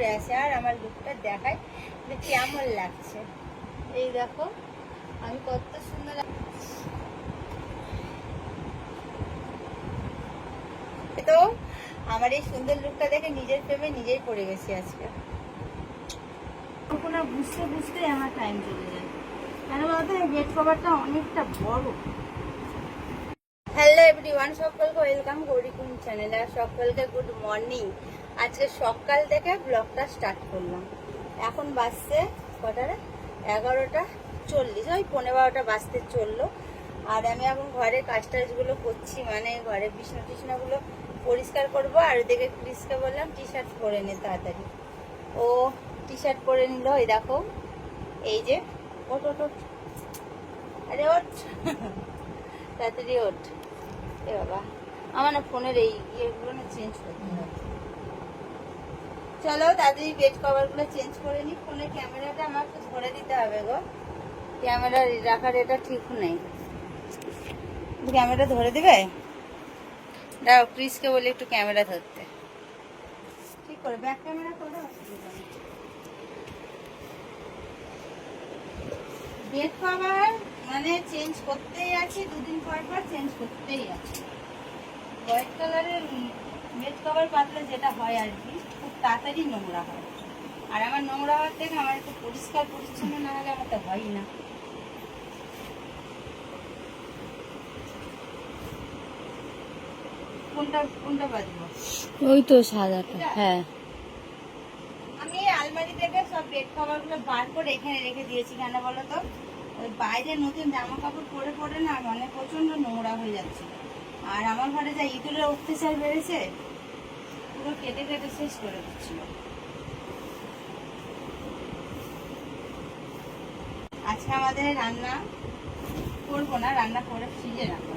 পরে আসি আর আমার লুকটা দেখায় যে কেমন লাগছে। এই দেখো আমি কত সুন্দর তো আমার এই সুন্দর লুকটা দেখে নিজের প্রেমে নিজেই পড়ে গেছি আজকে। কোনো বুঝতে বুঝতে আমার টাইম চলে যায়। কেন বলতো এই বেড কভারটা অনেকটা বড়। হ্যালো এভরিওয়ান সকলকে ওয়েলকাম গৌরীকুন চ্যানেলে আর সকলকে গুড মর্নিং আজকে সকাল থেকে ব্লগটা স্টার্ট করলাম। এখন বাজছে কটারে? এগারোটা চল্লিশ। ওই পনেরো বারোটা বাজতে চলল। আর আমি এখন ঘরে কাজ টাজগুলো করছি মানে ঘরে বিছনা টিছনাগুলো পরিষ্কার করব, আর ওদিকে ক্রিসকে বললাম টি শার্ট পরে নে তাড়াতাড়ি। ও টি শার্ট পরে নিল, এই দেখো। এই যে ওট ওট ওট আরে ওঠ। তাড়াতাড়ি ওঠ। এ বাবা, আমার না ফোনের এই ইয়েগুলো না চেঞ্জ করতে হবে। চলো তাড়াতাড়ি বেড কভারগুলো চেঞ্জ করে নিই ফোনের ক্যামেরাটা আমাকে ধরে দিতে হবে গো। ক্যামেরা রাখার এটা ঠিক নেই। ক্যামেরা ধরে দিবে? দাও ক্রিসকে বলে একটু ক্যামেরা ধরতে। ঠিক করে ব্যাক ক্যামেরা করে বেড কভার মানে চেঞ্জ করতেই আছি, দুদিন পর পর চেঞ্জ করতেই আছি। হোয়াইট কালারের বেড কভার পাতলে যেটা হয় আর কি তাড়াতাড়ি নোংরা হয়। আর আমার নোংরা হওয়ার থেকে আমার একটু পরিষ্কার পরিচ্ছন্ন না হলে আমার তো হয়ই না। কোনটা কোনটা বাজবো ওই তো সাদাটা হ্যাঁ। আমি আলমারি থেকে সব বেড বার করে এখানে রেখে দিয়েছি কেন বলো তো? ওই বাইরে নতুন জামা কাপড় পরে পরে না মানে প্রচণ্ড নোংরা হয়ে যাচ্ছে। আর আমার ঘরে যা ইঁদুরের অত্যাচার বেড়েছে পুরো কেটে কেটে শেষ করে দিচ্ছিল আজকে আমাদের রান্না করব না রান্না করে ফ্রিজে রাখব।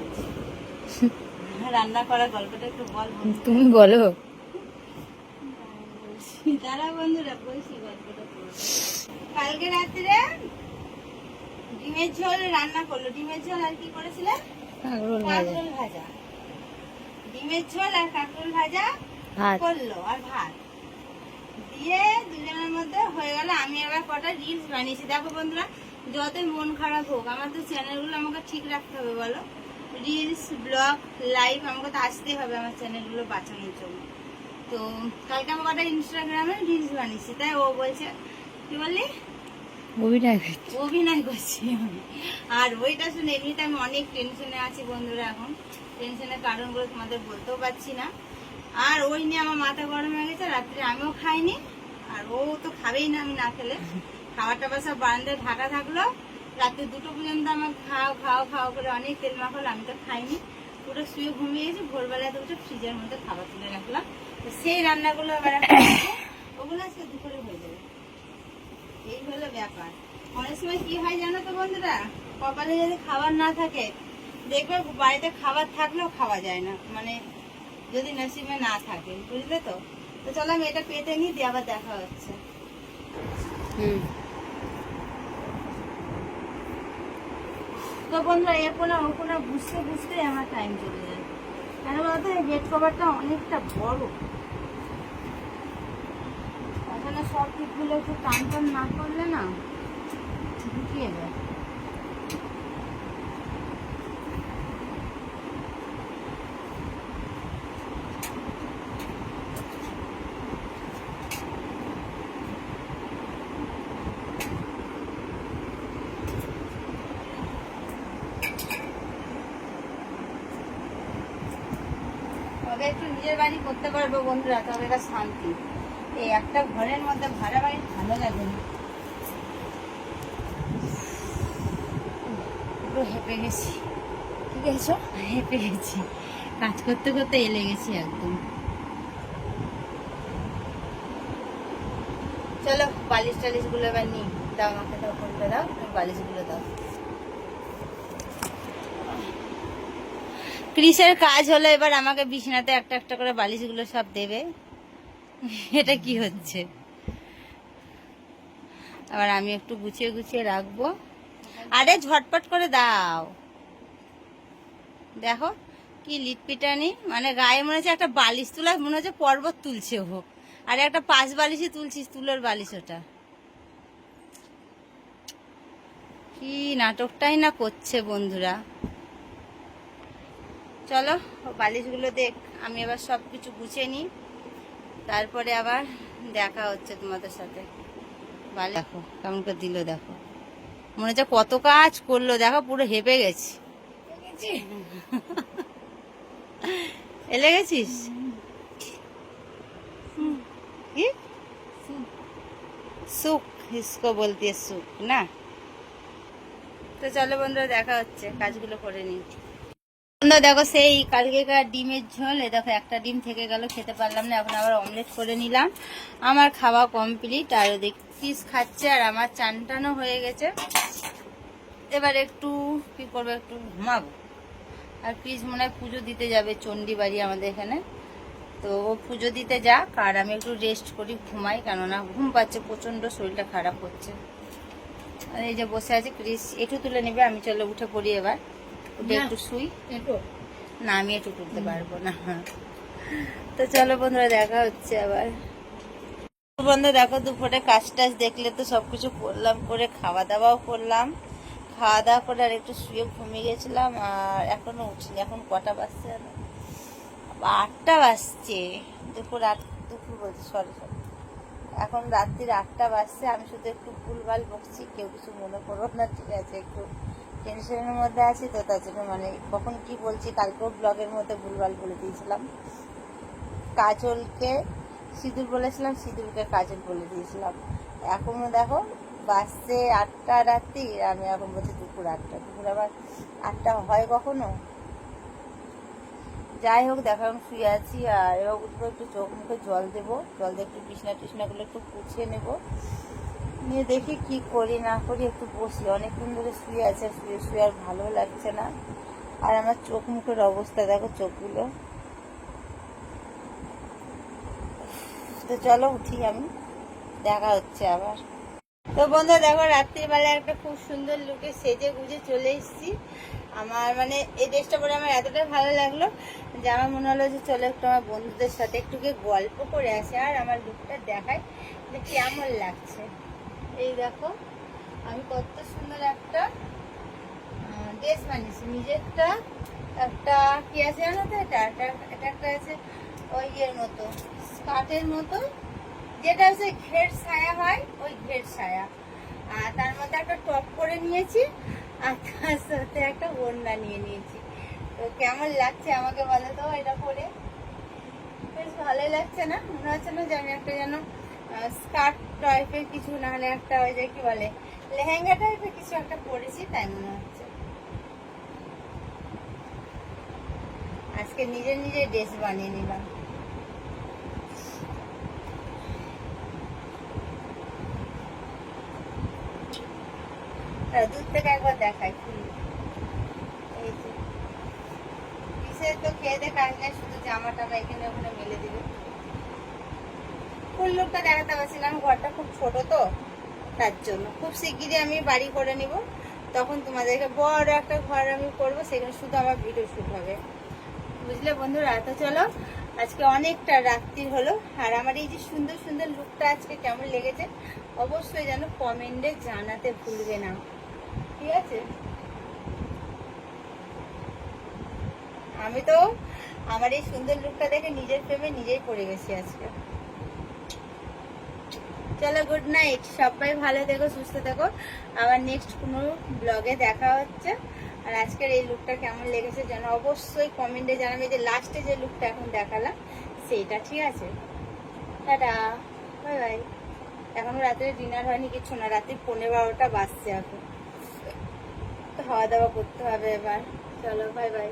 রান্না করার গল্পটা একটু বল তুমি বলো। তারা বন্ধুরা বলছি গল্পটা কালকে রাত্রে ডিমের ঝোল রান্না করল। ডিমের ঝোল আর কি করেছিলেন কাঁকরোল ভাজা। ডিমের ঝোল আর কাঁকরোল ভাজা ভাত। করল আর ভাত। দিয়ে দুজনের মধ্যে হয়ে গেল। আমি আবার কটা রিলস বানিয়েছি। দেখো বন্ধুরা যতই মন খারাপ হোক আমার তো চ্যানেলগুলো আমাকে ঠিক রাখতে হবে বলো। রিলস ব্লগ লাইভ আমাকে তো আসতেই হবে আমার চ্যানেলগুলো বাঁচানোর জন্য। তো কালকে আমার কটা ইনস্টাগ্রামে রিলস বানিয়েছি তাই ও বলছে কি বললি? অভিনয় করছে। অভিনয় করছি আমি। আর ওইটা শুনে এমনিতে আমি অনেক টেনশনে আছি বন্ধুরা এখন। টেনশনের কারণগুলো তোমাদের বলতেও পারছি না। আর ওই নিয়ে আমার মাথা গরম হয়ে গেছে, রাত্রে আমিও খাইনি। আর ও তো খাবেই না, আমি না খেলে। খাবার টাবার সব বারান্দায় ঢাকা থাকল। রাত্রে দুটো পর্যন্ত আমার খাও খাও খাও করে অনেক তেল মাখালো, আমি তো খাইনি। পুরো শুয়ে ঘুমিয়ে গেছি, ভোরবেলায় তো উঠে ফ্রিজের মধ্যে খাবার তুলে রাখলাম। তো সেই রান্নাগুলো আবার ওগুলো আজকে দুপুরে হয়ে যাবে। এই হলো ব্যাপার। অনেক সময় কি হয় জানো তো বন্ধুরা? কপালে যদি খাবার না থাকে, দেখবে বাড়িতে খাবার থাকলেও খাওয়া যায় না। মানে যদি নসিবে না থাকে বুঝলে তো? তো চলো আমি এটা পেতে নিই দিয়ে আবার দেখা হচ্ছে। হুম। তো বন্ধুরা এ কোনো ও কোনো বুঝতে বুঝতে আমার টাইম চলে যায়। কেন বলতো? এই বেড কভারটা অনেকটা বড়। ওখানে সব দিকগুলো একটু টান টান না করলে না ঢুকিয়ে যায় তবে একটু নিজের বাড়ি করতে পারব বন্ধুরা তবে এটা শান্তি। এই একটা ঘরের মধ্যে ভাড়া বাড়ি ভালো লাগে না। একটু হেঁপে গেছি। ঠিক আছে হেঁপে গেছি। কাজ করতে করতে এলে গেছি একদম। চলো বালিশ টালিশগুলো এবার নি দাও আমাকে দাও ফোনটা দাও তুমি বালিশগুলো দাও। ক্রিসের কাজ হলো এবার আমাকে বিছানাতে একটা একটা করে বালিশগুলো সব দেবে। এটা কি হচ্ছে? আবার আমি একটু গুছিয়ে গুছিয়ে রাখব। আরে ঝটপট করে দাও। দেখো কি লিটপিটানি। মানে গায়ে মনে হচ্ছে একটা বালিশ তোলা, মনে হচ্ছে পর্বত তুলছে ও। আর একটা পাশ বালিশে তুলছিস, তুলোর বালিশ ওটা। কি নাটকটাই না করছে বন্ধুরা। চলো বালিশগুলো দেখ আমি এবার সব কিছু গুছিয়ে নিই। তারপরে আবার দেখা হচ্ছে তোমাদের সাথে। বালি দেখো কেমন করে দিল দেখো। মনে হচ্ছে কত কাজ করল দেখো পুরো হেপে গেছি। এলে গেছিস। কি? সুখ ইসকো বলতে সুখ না? তো চলো বন্ধুরা দেখা হচ্ছে কাজগুলো করে নিই। বন্ধুরা দেখো সেই কালকেকার ডিমের ঝোল, এ দেখো একটা ডিম থেকে গেল, খেতে পারলাম না, এখন আবার অমলেট করে নিলাম। আমার খাওয়া কমপ্লিট আর ওদিক পিস খাচ্ছে, আর আমার চান টানও হয়ে গেছে। এবার একটু, কি করব, একটু ঘুমাবো। আর পিস মনে হয় পুজো দিতে যাবে চণ্ডী বাড়ি আমাদের এখানে। তো ও পুজো দিতে যাক, আর আমি একটু রেস্ট করি, ঘুমাই, কেননা ঘুম পাচ্ছে, প্রচণ্ড শরীরটা খারাপ হচ্ছে। এই যে বসে আছে ক্রিস একটু তুলে নেবে, আমি চলো উঠে পড়ি এবার। উঠে একটু শুই? না আমি একটু তুলতে পারব না। তো চলো বন্ধুরা দেখা হচ্ছে আবার। বন্ধু দেখো দুপুরে কাজ টাজ দেখলে তো সবকিছু করলাম করে খাওয়া দাওয়াও করলাম। খাওয়া দাওয়া করে আর একটু শুয়ে ঘুমিয়ে গেছিলাম আর এখনও উঠিনি এখন কটা বাজছে? আটটা বাজছে। দুপুর আট দুপুর বলছি সরি সরি এখন রাত্রির আটটা বাজছে আমি শুধু একটু ভুলভাল বকছি কেউ কিছু মনে করো না ঠিক আছে একটু টেনশনের মধ্যে আছি তো, তার জন্য মানে কখন কি বলছি, কালকেও ব্লগের মধ্যে ভুলভাল বলে দিয়েছিলাম। কাজলকে সিঁদুর বলেছিলাম, সিঁদুরকে কাজল বলে দিয়েছিলাম। এখনও দেখো, বাজছে আটটা রাত্রি, আমি এখন বলছি দুপুর আটটা। দুপুর আবার আটটা হয় কখনো? যাই হোক, দেখো আমি শুয়ে আছি আর এবার উঠবো একটু চোখ মুখে জল দেবো। জল দিয়ে একটু বিছনা টিছনাগুলো একটু পুছিয়ে নেব। নিয়ে দেখি কি করি, না করি, একটু বসি। অনেকক্ষণ ধরে শুয়ে আছে শুয়ে শুয়ে আর ভালো লাগছে না। আর আমার চোখ মুখের অবস্থা, দেখো চোখগুলো। তো চলো উঠি আমি, দেখা হচ্ছে আবার। তো বন্ধু দেখো রাত্রিবেলা একটা খুব সুন্দর লুকে সেজে গুজে চলে এসেছি। আমার মানে এই ড্রেসটা পরে আমার এতটাই ভালো লাগল যে আমার মনে হলো যে চলো একটু আমার বন্ধুদের সাথে একটু গল্প করে আসি, আর আমার লুকটা দেখাই যে কেমন লাগছে। এই দেখো, আমি কত সুন্দর একটা ড্রেস বানিয়েছি। নিজেরটা একটা কি আছে জানো তো এটা? এটা- একটা আছে ওই ইয়ের মতো, স্কার্টের মতো, যেটা হচ্ছে ঘের ছায়া হয়, ওই ঘের ছায়া। আর তার মধ্যে একটা টপ করে নিয়েছি, আর তার সাথে একটা ওড়না নিয়ে নিয়েছি। তো কেমন লাগছে আমাকে বলো তো এটা পরে? বেশ ভালোই লাগছে না? মনে হচ্ছে না যে আমি একটা যেন স্কার্ট টাইপের কিছু না হলে একটা ওই যে কি বলে, লেহেঙ্গা টাইপের কিছু একটা পরেছি, তাই মনে হচ্ছে। আজকে নিজে নিজে ড্রেস বানিয়ে নিলাম। দূর থেকে একবার দেখাই এই যে। পিসের তো খেয়ে দেখে শুধু জামা টামা এখানে ওখানে মেলে দিবে। ফুল লুকটা দেখাতে পারছিলাম ঘরটা খুব ছোট তো, তার জন্য। খুব শিগগিরই আমি বাড়ি করে নিব। তখন তোমাদেরকে বড় একটা ঘর আমি করব, সেখানে শুধু আমার ভিডিও শুট হবে। বুঝলে বন্ধুরা? তো চলো, আজকে অনেকটা রাত্রি হলো, আর আমার এই যে সুন্দর সুন্দর লুকটা আজকে কেমন লেগেছে, অবশ্যই যেন কমেন্টে জানাতে ভুলবে না। ঠিক আছে? আমি তো, আমার এই সুন্দর লুকটা দেখে নিজের প্রেমে নিজেই পড়ে গেছি আজকে। চলো গুড নাইট সবাই ভালো থেকো, সুস্থ থেকো। আবার নেক্সট কোনো ব্লগে দেখা হচ্ছে। আর আজকের এই লুকটা কেমন লেগেছে যেন অবশ্যই কমেন্টে জানাবে যে লাস্টে যে লুকটা এখন দেখালাম, সেইটা ঠিক আছে। টাটা। বাই বাই এখনও রাত্রে ডিনার হয়নি কিছু না, রাত্রি পনেরো বারোটা বাজছে এখন। খাওয়া দাওয়া করতে হবে এবার। চলো বাই বাই